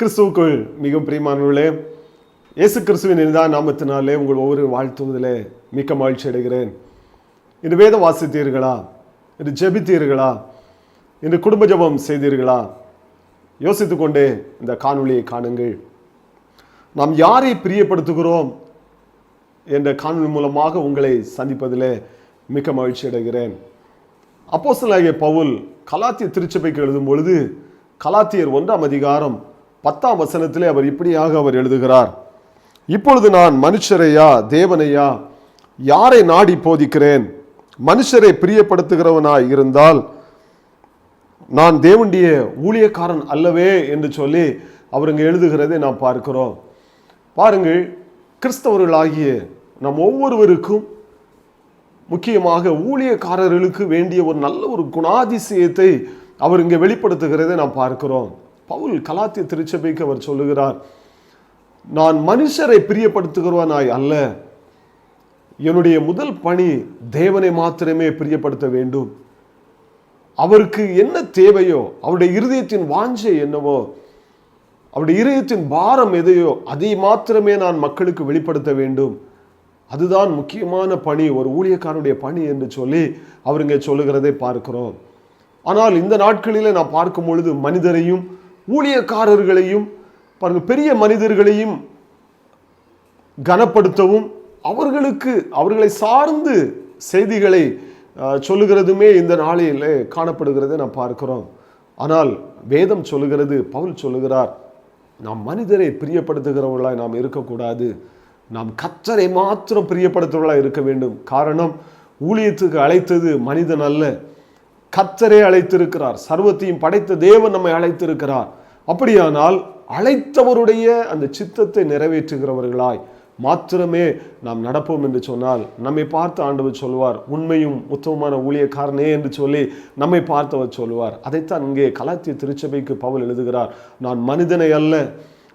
கிறிஸ்துவுக்குள் மிகவும் பிரியமானவர்களே இயேசு கிறிஸ்துவின் இருந்தால் நாமத்தினாலே உங்கள் ஒவ்வொரு வாழ்த்துவதிலே மிக்க மகிழ்ச்சி அடைகிறேன். இன்று வேத வாசித்தீர்களா? இன்று ஜெபித்தீர்களா? இன்று குடும்ப ஜெபம் செய்தீர்களா? யோசித்து கொண்டே இந்த காணொளியை காணுங்கள். நாம் யாரை பிரியப்படுத்துகிறோம் என்ற காணொளி மூலமாக உங்களை சந்திப்பதிலே மிக்க மகிழ்ச்சி அடைகிறேன். அப்போசலாகிய பவுல் கலாத்திய திருச்சபைக்கு எழுதும் பொழுது கலாத்தியர் ஒன்றாம் அதிகாரம் பத்தாம் வசனத்திலே அவர் இப்படியாக அவர் எழுதுகிறார். இப்பொழுது நான் மனுஷரையா தேவனையா யாரை நாடி போதிக்கிறேன்? மனுஷரை பிரியப்படுத்துகிறவனாய் இருந்தால் நான் தேவனுடைய ஊழியக்காரன் அல்லவே? என்று சொல்லி அவர் இங்கே எழுதுகிறதை நாம் பார்க்கிறோம். பாருங்கள் கிறிஸ்தவர்களாகிய நம் ஒவ்வொருவருக்கும் முக்கியமாக ஊழியக்காரர்களுக்கு வேண்டிய ஒரு நல்ல ஒரு குணாதிசயத்தை அவர் இங்கே வெளிப்படுத்துகிறதை நாம் பார்க்கிறோம். பவுல் கலாத்திய திருச்சபைக்கு அவர் சொல்லுகிறார் நான் மனுஷரை பிரியப்படுத்துகிறவனாய் அல்ல. என்னுடைய முதல் பணி தேவனை மாத்திரமே பிரியப்படுத்த வேண்டும். அவருக்கு என்ன தேவையோ அவருடைய இருதயத்தின் வாஞ்சை என்னவோ அவருடைய இருதயத்தின் பாரம் எதையோ அதை மாத்திரமே நான் மக்களுக்கு வெளிப்படுத்த வேண்டும். அதுதான் முக்கியமான பணி. ஒரு ஊழியக்காரனுடைய பணி என்று சொல்லி அவருங்க சொல்லுகிறதை பார்க்கிறோம். ஆனால் இந்த நாட்களிலே நான் பார்க்கும் பொழுது மனிதரையும் ஊழியக்காரர்களையும் பாருங்க பெரிய மனிதர்களையும் கனப்படுத்தவும் அவர்களுக்கு அவர்களை சார்ந்து செய்திகளை சொல்லுகிறதுமே இந்த நாளையில் காணப்படுகிறதை நாம் பார்க்கிறோம். ஆனால் வேதம் சொல்லுகிறது பவுல் சொல்லுகிறார் நாம் மனிதரை பிரியப்படுத்துகிறவர்களாய் நாம் இருக்கக்கூடாது. நாம் கச்சரை மாத்திரம் பிரியப்படுத்துகிறவர்களாக இருக்க வேண்டும். காரணம் ஊழியத்துக்கு அழைத்தது மனிதன் அல்ல. கத்தரே அழைத்திருக்கிறார். சர்வத்தையும் படைத்த தேவன் நம்மை அழைத்திருக்கிறார். அப்படியானால் அழைத்தவருடைய அந்த சித்தத்தை நிறைவேற்றுகிறவர்களாய் மாத்திரமே நாம் நடப்போம் என்று சொன்னால் நம்மை பார்த்து ஆண்டவர் சொல்வார் உண்மையும் உத்தமமான ஊழியக்காரனே என்று சொல்லி நம்மை பார்த்தவர் சொல்வார். அதைத்தான் இங்கே கலாத்திய திருச்சபைக்கு பவுல் எழுதுகிறார் நான் மனிதனை அல்ல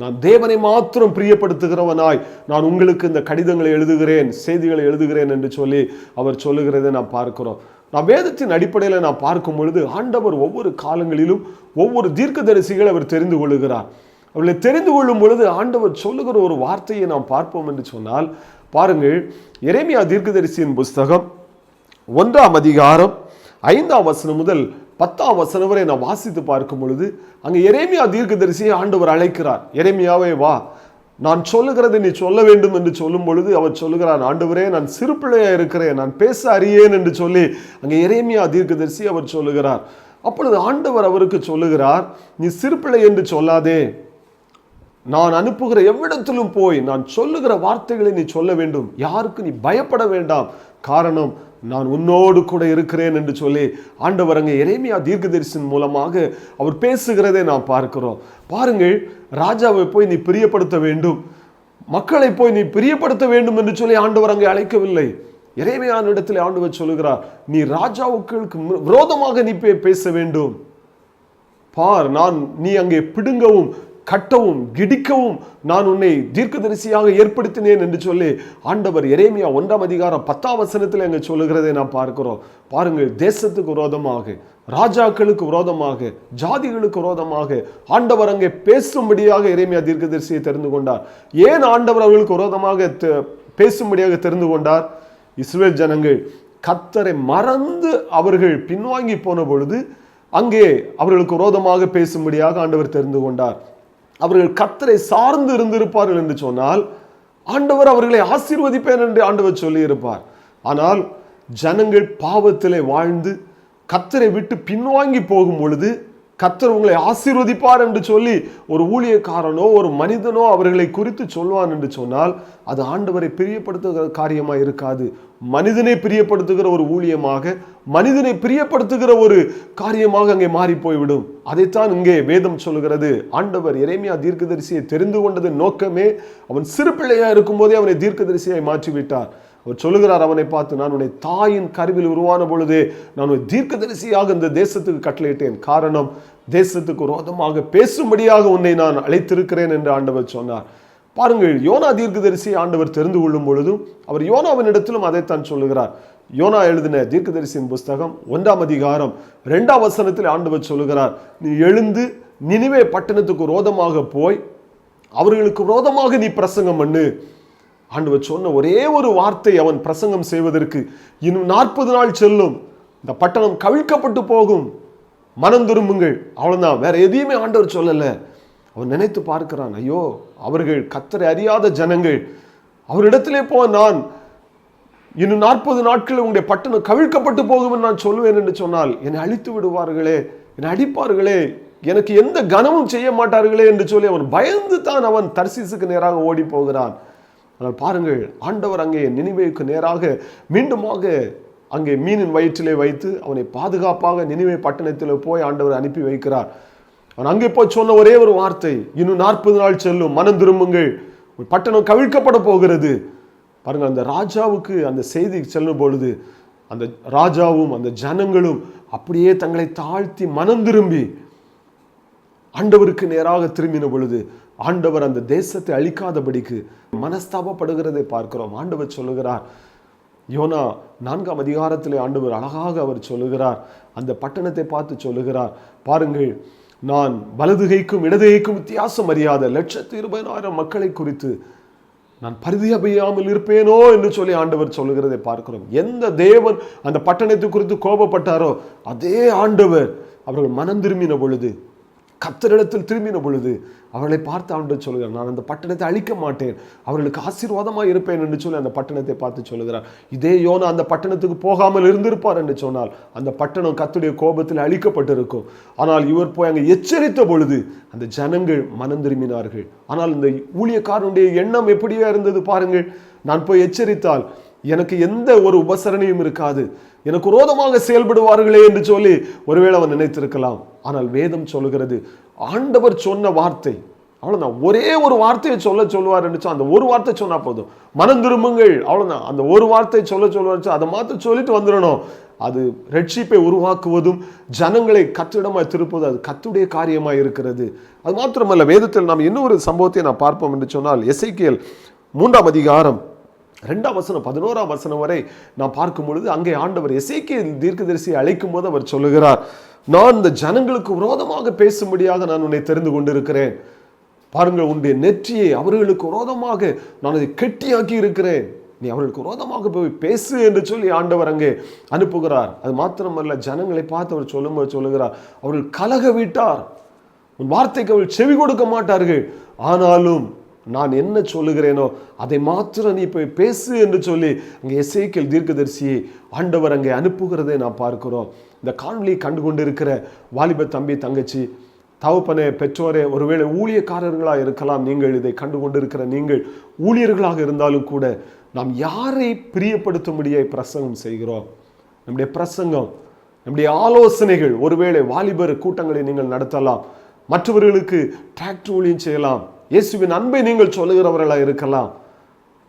நான் தேவனை மாத்திரம் பிரியப்படுத்துகிறவனாய் நான் உங்களுக்கு இந்த கடிதங்களை எழுதுகிறேன் செய்திகளை எழுதுகிறேன் என்று சொல்லி அவர் சொல்லுகிறதை நான் பார்க்கிறோம். நான் வேதத்தின் அடிப்படையில் நான் பார்க்கும் பொழுது ஆண்டவர் ஒவ்வொரு காலங்களிலும் ஒவ்வொரு தீர்க்கதரிசிகள் அவர் தெரிந்து கொள்ளுகிறார் அவர்களை தெரிந்து கொள்ளும் பொழுது ஆண்டவர் சொல்லுகிற ஒரு வார்த்தையை நாம் பார்ப்போம் என்று சொன்னால் பாருங்கள் எரேமியா தீர்க்கதரிசியின் புஸ்தகம் ஒன்றாம் அதிகாரம் ஐந்தாம் வசனம் முதல் பத்தாம் வசனம் வரை நான் வாசித்து பார்க்கும் பொழுது அங்கே எரேமியா தீர்க்கதரிசியை ஆண்டவர் அழைக்கிறார். எரேமியாவே வா நான் சொல்லுகிறதை நீ சொல்ல வேண்டும் என்று சொல்லும் பொழுது அவர் சொல்லுகிறார் ஆண்டவரே நான் சிறு பிள்ளையா இருக்கிறேன் நான் பேச அறியேன் என்று சொல்லி அங்கே எரேமியா தீர்க்கதரிசி அவர் சொல்லுகிறார். அப்பொழுது ஆண்டவர் அவருக்கு சொல்லுகிறார் நீ சிறு பிள்ளை என்று சொல்லாதே நான் அனுப்புகிற எவ்விடத்திலும் போய் நான் சொல்லுகிற வார்த்தைகளை நீ சொல்ல வேண்டும். யாருக்கு நீ பயப்பட வேண்டாம். காரணம் நான் உன்னோடு கூட இருக்கிறேன் என்று சொல்லி ஆண்டவரங்க இறைமையா தீர்க்க தீர்க்கதரிசின் மூலமாக அவர் பேசுகிறதை நாம் பார்க்கிறோம். பாருங்கள் ராஜாவை போய் நீ பிரியப்படுத்த வேண்டும். மக்களை போய் நீ பிரியப்படுத்த வேண்டும் என்று சொல்லி ஆண்டவர் அங்கே அழைக்கவில்லை. இறைமையான இடத்தில் ஆண்டவர் சொல்லுகிறார் நீ ராஜாவுக்கு விரோதமாக நீ பேச வேண்டும். பார் நான் நீ அங்கே பிடுங்கவும் கட்டவும் கிடிக்கவும் நான் உன்னை தீர்க்கதரிசியாக ஏற்படுத்தினேன் என்று சொல்லி ஆண்டவர் எரேமியா ஒன்றாம் அதிகாரம் பத்தாம் வசனத்தில் அங்கே சொல்லுகிறதை நான் பார்க்கிறோம். பாருங்கள் தேசத்துக்கு விரோதமாக ராஜாக்களுக்கு விரோதமாக ஜாதிகளுக்கு விரோதமாக ஆண்டவர் அங்கே பேசும்படியாக இறைமையா தீர்க்கதரிசியை தெரிந்து கொண்டார். ஏன் ஆண்டவர் அவர்களுக்கு விரோதமாக தெ- பேசும்படியாக தெரிந்து கொண்டார்? இஸ்ரேல் ஜனங்கள் கத்தரை மறந்து அவர்கள் பின்வாங்கி போன பொழுது அங்கே அவர்களுக்கு விரோதமாக பேசும்படியாக ஆண்டவர் தெரிந்து கொண்டார். அவர்கள் கத்தரை சார்ந்து இருந்திருப்பார்கள் என்று சொன்னால் ஆண்டவர் அவர்களை ஆசீர்வதிப்பேன் என்று ஆண்டவர் சொல்லியிருப்பார். ஆனால் ஜனங்கள் பாவத்திலே வாழ்ந்து கத்தரை விட்டு பின்வாங்கி போகும் பொழுது கத்தர் உங்களை ஆசீர்வதிப்பார் என்று சொல்லி ஒரு ஊழியக்காரனோ ஒரு மனிதனோ அவர்களை குறித்து சொல்வான் என்று சொன்னால் அது ஆண்டவரை பிரியப்படுத்துகிற காரியமாக இருக்காது. மனிதனை பிரியப்படுத்துகிற ஒரு ஊழியமாக மனிதனை பிரியப்படுத்துகிற ஒரு காரியமாக அங்கே மாறி போய்விடும். அதைத்தான் இங்கே வேதம் சொல்லுகிறது. ஆண்டவர் இறைமையா தீர்க்கதரிசியை தெரிந்து கொண்டதன் நோக்கமே அவன் சிறு பிள்ளையா இருக்கும்போதே அவனை தீர்க்கதரிசியாய் மாற்றிவிட்டார். அவர் சொல்லுகிறார் அவனை பார்த்து நான் உன்னை தாயின் கருவில் உருவான பொழுதே நான் தீர்க்க தீர்க்கதரிசியாக இந்த தேசத்துக்கு கட்டளையிட்டேன். காரணம் தேசத்துக்கு ரோதமாக பேசும்படியாக உன்னை நான் அழைத்திருக்கிறேன் என்று ஆண்டவர் சொன்னார். பாருங்கள் யோனா தீர்க்கதரிசி ஆண்டவர் தெரிந்து கொள்ளும் பொழுதும் அவர் யோனாவின் இடத்திலும் அதைத்தான் சொல்லுகிறார். யோனா எழுதின தீர்க்கதரிசியின் புஸ்தகம் ஒன்றாம் அதிகாரம் ரெண்டாம் வசனத்தில் ஆண்டவர் சொல்லுகிறார் நீ எழுந்து நினைவே பட்டணத்துக்கு ரோதமாக போய் அவர்களுக்கு ரோதமாக நீ பிரசங்கம் பண்ணு. ஆண்டவர் சொன்ன ஒரே ஒரு வார்த்தை அவன் பிரசங்கம் செய்வதற்கு இன்னும் நாற்பது நாள் செல்லும். இந்த பட்டணம் கவிழ்க்கப்பட்டு போகும். மனம் திரும்புங்கள். அவ்வளோதான் வேற எதையுமே ஆண்டவர் சொல்லலை. அவன் நினைத்து பார்க்கிறான் ஐயோ அவர்கள் கத்தரை அறியாத ஜனங்கள். அவரிடத்திலே போ நான் இன்னும் நாற்பது நாட்கள் உங்களுடைய பட்டணம் கவிழ்க்கப்பட்டு போகும் நான் சொல்லுவேன் என்று சொன்னால் என்னை அழித்து விடுவார்களே என்னை அடிப்பார்களே எனக்கு எந்த கனமும் செய்ய மாட்டார்களே என்று சொல்லி அவன் பயந்து தான் அவன் தர்சிசுக்கு நேராக ஓடி போகிறான். ஆனால் பாருங்கள் ஆண்டவர் அங்கே நினைவேக்கு நேராக மீண்டுமாக அங்கே மீனின் வயிற்றிலே வைத்து அவனை பாதுகாப்பாக நினைவே பட்டணத்தில் போய் ஆண்டவர் அனுப்பி வைக்கிறார். அவன் அங்கே போய் சொன்ன ஒரே ஒரு வார்த்தை இன்னும் நாற்பது நாள் செல்லும் மனம் திரும்புங்கள். பட்டணம் கவிழ்க்கப்பட போகிறது. பாருங்கள் அந்த ராஜாவுக்கு அந்த செய்தி செல்லும் பொழுது அந்த ராஜாவும் அந்த ஜனங்களும் அப்படியே தங்களை தாழ்த்தி மனம் திரும்பி ஆண்டவருக்கு நேராக திரும்பின பொழுது ஆண்டவர் அந்த தேசத்தை அழிக்காதபடிக்கு மனஸ்தாபப்படுகிறதை பார்க்கிறோம். ஆண்டவர் சொல்லுகிறார். யோனா நான்காம் அதிகாரத்திலே ஆண்டவர் அழகாக அவர் சொல்லுகிறார். அந்த பட்டணத்தை பார்த்து சொல்லுகிறார். பாருங்கள் நான் வலதுகைக்கும் இடதுகைக்கும் வித்தியாசம் அறியாத லட்சத்து இருபதாயிரம் மக்களை குறித்து நான் பரிதியபையாமல் இருப்பேனோ என்று சொல்லி ஆண்டவர் சொல்லுகிறதை பார்க்கிறோம். எந்த தேவன் அந்த பட்டணத்தை குறித்து கோபப்பட்டாரோ அதே ஆண்டவர் அவர்கள் மனம் திரும்பின பொழுது கத்தரிடத்தில் திரும்பின பொழுது அவர்களை பார்த்து ஆண்டு சொல்கிறார் நான் அந்த பட்டணத்தை அழிக்க மாட்டேன். அவர்களுக்கு ஆசீர்வாதமாக இருப்பேன் என்று சொல்லி அந்த பட்டணத்தை பார்த்து சொல்லுகிறார் இதே யோனா அந்த பட்டணத்துக்கு போகாமல் இருந்திருப்பார் என்று சொன்னால் அந்த பட்டணம் கத்துடைய கோபத்தில் அழிக்கப்பட்டிருக்கும். ஆனால் இவர் போய் அங்கே எச்சரித்த பொழுது அந்த ஜனங்கள் மனம் திரும்பினார்கள். ஆனால் இந்த ஊழியக்காரனுடைய எண்ணம் எப்படியா இருந்தது பாருங்கள். நான் போய் எச்சரித்தால் எனக்கு எந்த ஒரு உபசரணையும் இருக்காது. எனக்கு ரோதமாக செயல்படுவார்களே என்று சொல்லி ஒருவேளை அவன் நினைத்திருக்கலாம். ஆனால் வேதம் சொல்லுகிறது ஆண்டவர் சொன்ன வார்த்தை அவ்வளோதான் ஒரே ஒரு வார்த்தையை சொல்ல சொல்லுவார் என்று அந்த ஒரு வார்த்தை சொன்னால் போதும். மனம் திரும்புங்கள் அவ்வளோதான் அந்த ஒரு வார்த்தையை சொல்ல சொல்லுவார் அதை மாத்திரம் சொல்லிட்டு வந்துடணும். அது ரட்சிப்பை உருவாக்குவதும் ஜனங்களை கத்திடமாய் திருப்பதும் அது கத்துடைய காரியமாக இருக்கிறது. அது மாத்திரமல்ல வேதத்தில் நாம் இன்னொரு சம்பவத்தை நான் பார்ப்போம் என்று சொன்னால் எசைக்கியல் மூன்றாம் அதிகாரம் ரெண்டாம் வசனம் பதினோராம் வசனம் வரை நான் பார்க்கும் பொழுது அங்கே ஆண்டவர் எசேக்கிய தீர்க்கதரிசியை அழைக்கும் போது அவர் சொல்லுகிறார் நான் இந்த ஜனங்களுக்கு விரோதமாக பேசும்படியாக நான் உன்னை தெரிந்து கொண்டிருக்கிறேன். பாருங்கள் உன்னுடைய நெற்றியை அவர்களுக்கு விரோதமாக நான் அதை கெட்டியாக்கி இருக்கிறேன். நீ அவர்களுக்கு விரோதமாக போய் பேசு என்று சொல்லி ஆண்டவர் அங்கே அனுப்புகிறார். அது மாத்திரமல்ல ஜனங்களை பார்த்து அவர் சொல்லும்போது சொல்லுகிறார் அவர்கள் கலக விட்டார் உன் வார்த்தைக்கு அவள் செவி கொடுக்க மாட்டார்கள். ஆனாலும் நான் என்ன சொல்லுகிறேனோ அதை மாத்திரம் நீ போய் பேசு என்று சொல்லி அங்கே இசைக்கல் தீர்க்கதரிசியை ஆண்டவர் அங்கே அனுப்புகிறதை நான் பார்க்கிறோம். இந்த காணொலியை கண்டு கொண்டிருக்கிற வாலிப தம்பி தங்கச்சி தவப்பனே பெற்றோரே ஒருவேளை ஊழியக்காரர்களாக இருக்கலாம் நீங்கள் இதை கண்டு கொண்டிருக்கிற நீங்கள் ஊழியர்களாக இருந்தாலும் கூட நாம் யாரை பிரியப்படுத்தும்படியே பிரசங்கம் செய்கிறோம். நம்முடைய பிரசங்கம் நம்முடைய ஆலோசனைகள் ஒருவேளை வாலிபர் கூட்டங்களை நீங்கள் நடத்தலாம் மற்றவர்களுக்கு டிராக்டர் ஊழியம் செய்யலாம் இயேசுவின் அன்பை நீங்கள் சொல்லுகிறவர்களாக இருக்கலாம்.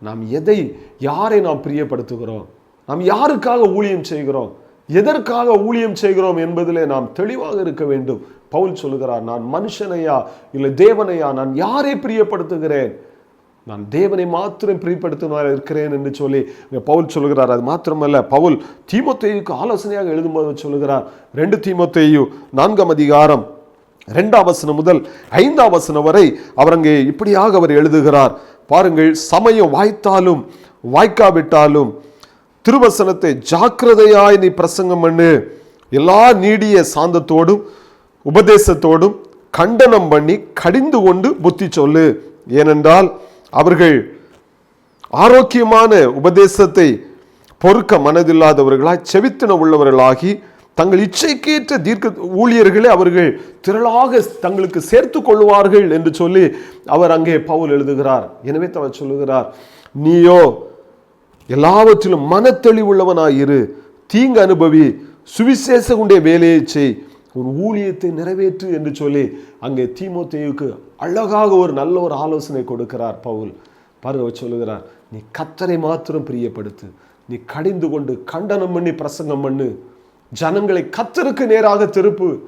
நாம் எதை யாரை நாம் பிரியப்படுத்துகிறோம்? நாம் யாருக்காக ஊழியம் செய்கிறோம்? எதற்காக ஊழியம் செய்கிறோம் என்பதிலே நாம் தெளிவாக இருக்க வேண்டும். பவுல் சொல்லுகிறார் நான் மனுஷனையா? இல்லை தேவனையா? நான் யாரை பிரியப்படுத்துகிறேன்? நான் தேவனை மாத்திரம் பிரியப்படுத்தினார் இருக்கிறேன் என்று சொல்லி பவுல் சொல்லுகிறார். அது மாத்திரமல்ல பவுல் தீமத்தையுக்கு ஆலோசனையாக எழுதும்போது சொல்லுகிறார். ரெண்டு தீமத்தையும் நான்காம் அதிகாரம் ரெண்டாம் வசனம் முதல் ஐந்தாம் வசனம் வரை அவர் அங்கே இப்படியாக அவர் எழுதுகிறார். பாருங்கள் சமயம் வாய்த்தாலும் வாய்க்காவிட்டாலும் திருவசனத்தை ஜாக்கிரதையாய் நீ பிரசங்கம் பண்ணு. எல்லா நீடிய சாந்தத்தோடும் உபதேசத்தோடும் கண்டனம் பண்ணி கடிந்து கொண்டு புத்தி சொல்லு. ஏனென்றால் அவர்கள் ஆரோக்கியமான உபதேசத்தை பொறுக்க மனதில்லாதவர்களாய் செவித்தன உள்ளவர்களாகி தங்கள் இச்சைக்கேற்ற தீர்க்க ஊழியர்களை அவர்கள் திரளாக தங்களுக்கு சேர்த்து கொள்வார்கள் என்று சொல்லி அவர் அங்கே பவுல் எழுதுகிறார். எனவே அவர் சொல்லுகிறார் நீயோ எல்லாவற்றிலும் மனத்தெளிவுள்ளவனாய் இரு. தீங்கு அனுபவி சுவிசேஷகுடைய வேலையை செய். உன் ஊழியத்தை நிறைவேற்று என்று சொல்லி அங்கே தீமோத்தேயுக்கு அழகாக ஒரு நல்ல ஒரு ஆலோசனை கொடுக்கிறார் பவுல். பாருங்க அவர் சொல்லுகிறார் நீ கத்தரை மாத்திரம் பிரியப்படுத்து. நீ கடிந்து கொண்டு கண்டனம் பண்ணி பிரசங்கம் பண்ணு. ஜனங்களை கத்தருக்கு நேராக திருப்பு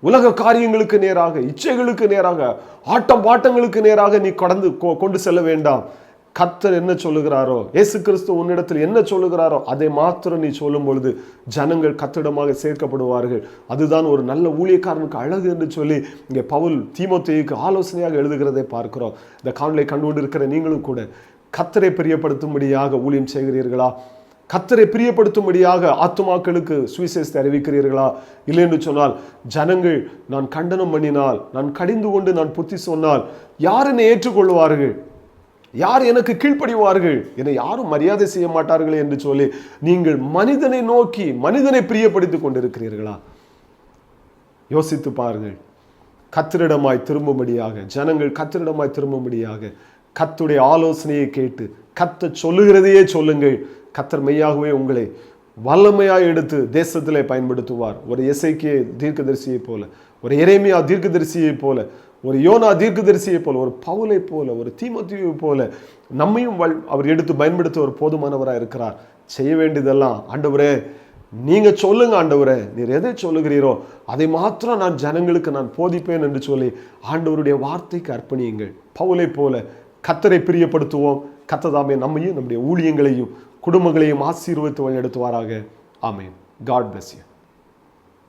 உலக காரியங்களுக்கு நேராக இச்சைகளுக்கு நேராக ஆட்டம் பாட்டங்களுக்கு நேராக நீ கடந்து கொ- கொண்டு செல்ல வேண்டாம். கத்தர் என்ன சொல்லுகிறாரோ ஏசு கிறிஸ்து உன்னிடத்தில் என்ன சொல்லுகிறாரோ அதை மாத்திரம் நீ சொல்லும் பொழுது ஜனங்கள் கத்திடமாக சேர்க்கப்படுவார்கள். அதுதான் ஒரு நல்ல ஊழியக்காரனுக்கு அழகு என்று சொல்லி இங்கே பவுல் தீமோத்தேயுக்கு ஆலோசனையாக எழுதுகிறதை பார்க்கிறோம். இந்த காணொலியை கண்டுகொண்டு இருக்கிற நீங்களும் கூட கத்தரை பிரியப்படுத்தும்படியாக ஊழியம் செய்கிறீர்களா? கத்தரை பிரியப்படுத்தும்படியாக ஆத்துமாக்களுக்கு சுவிசேஷத்தை அறிவிக்கிறீர்களா? இல்லை என்று சொன்னால் ஜனங்கள் நான் கண்டனம் பண்ணினால் நான் கடிந்து கொண்டு நான் புத்தி சொன்னால் யார் என்னை ஏற்றுக்கொள்வார்கள்? யார் எனக்கு கீழ்ப்படிவார்கள்? என்னை யாரும் மரியாதை செய்ய மாட்டார்கள் என்று சொல்லி நீங்கள் மனிதனை நோக்கி மனிதனை பிரியப்படுத்திக் கொண்டிருக்கிறீர்களா? யோசித்து பாருங்கள். கத்திரிடமாய் திரும்பும்படியாக ஜனங்கள் கத்திரிடமாய் திரும்பும்படியாக கத்துடைய ஆலோசனையை கேட்டு கத்த சொல்லுகிறதையே சொல்லுங்கள். கத்தர் மெய்யாகவே உங்களை வல்லமையாக எடுத்து தேசத்திலே பயன்படுத்துவார். ஒரு எசைக்கே தீர்க்கதரிசியை போல ஒரு எரேமியா தீர்க்கதரிசியை போல ஒரு யோனா தீர்க்கதரிசியை போல ஒரு பவுலை போல ஒரு தீமத்தியை போல நம்மையும் அவர் எடுத்து பயன்படுத்த ஒரு போதுமானவராக இருக்கிறார். செய்ய வேண்டியதெல்லாம் ஆண்டவரே நீங்க சொல்லுங்க ஆண்டவரே நீர் எதை சொல்லுகிறீரோ அதை மாத்திரம் நான் ஜனங்களுக்கு நான் போதிப்பேன் என்று சொல்லி ஆண்டவருடைய வார்த்தைக்கு அர்ப்பணியுங்கள். பவுலை போல கத்தரை பிரியப்படுத்துவோம். கத்ததாமே நம்மையும் நம்முடைய ஊழியங்களையும் குடும்பங்களையும் ஆசீர்வதித்து வழிநடத்துவாராக. எடுத்துவாராக காட் பிளஸ் யூ